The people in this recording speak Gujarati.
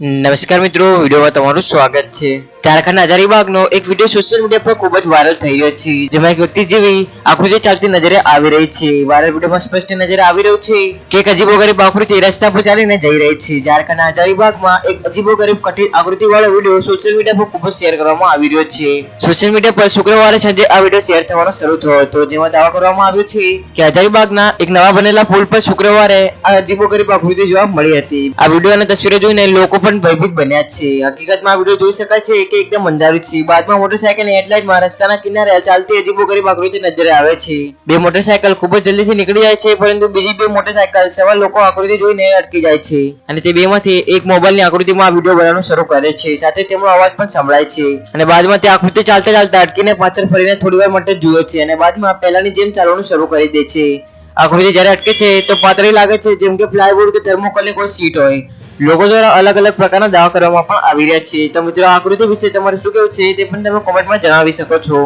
નમસ્કાર મિત્રો વિડીયોમાં તમારું સ્વાગત છે. ઝારખંડ હજારીબાગનો એક વીડિયો સોશિયલ મીડિયા પર ખૂબ જ વાયરલ થઈ રહ્યો છે. જેમાં એક વ્યક્તિ જેવી આકૃતિ ચાલતી નજરે આવી રહી છે. વાયરલ વિડીયોમાં સ્પષ્ટ નજરે આવી રહ્યું છે કે એક અજીબો ગરીબ આકૃતિ રસ્તા પર ચાલીને જઈ રહી છે. ઝારખંડ હજારીબાગમાં એક અજીબો ગરીબ કઠિન આકૃતિ વાળો વીડિયો સોશિયલ મીડિયા પર ખૂબ જ શેર કરવામાં આવી રહ્યો છે. સોશિયલ મીડિયા પર શુક્રવારે સાંજે આ વીડિયો શેર થવાનો શરૂ થયો હતો. જેમાં દાવા કરવામાં આવ્યો છે કે હજારીબાગના એક નવા બનેલા પુલ પર શુક્રવારે આ અજીબો ગરીબ આકૃતિ જોવા મળી હતી. આ વીડિયો અને તસવીરો જોઈને લોકો પણ ભયભીત બન્યા છે. હકીકતમાં આ વીડિયો જોઈ શકાય છે કે એકદમ અંધારું છે. બાદમાં મોટરસાયકલ હેડલાઇટમાં રસ્તાના કિનારે ચાલતી અજીબો ગરીબ આકૃતિ નજરે આવે છે. બે મોટરસાયકલ ખૂબ જ જલ્દીથી નીકળી જાય છે, પરંતુ બીજી બે મોટરસાયકલ સવા લોકો આકૃતિ જોઈને અટકી જાય છે. અને તે બેમાંથી એક મોબાઈલની આકૃતિમાં વીડિયો બનાવવાનું શરૂ કરે છે. સાથે તેમનો અવાજ પણ સંભળાય છે. અને બાદમાં તે આકૃતિ ચાલતા ચાલતા અટકીને પાછળ ફરીને થોડી વાર માટે જુએ છે અને બાદમાં પહેલાની જેમ ચાલવાનું શરૂ કરી દે છે. આકૃતિ જ્યારે અટકે છે, તો પાતળી લાગે છે, જેમ કે પ્લાયવુડ કે થર્મોકોલની કોઈ સીટ હોય. લોકો દ્વારા અલગ અલગ પ્રકારના દાવા કરવામાં પણ આવી રહ્યા છે. તો મિત્રો આકૃતિ વિશે તમારે શું કેવું છે તે પણ તમે કોમેન્ટમાં જણાવી શકો છો.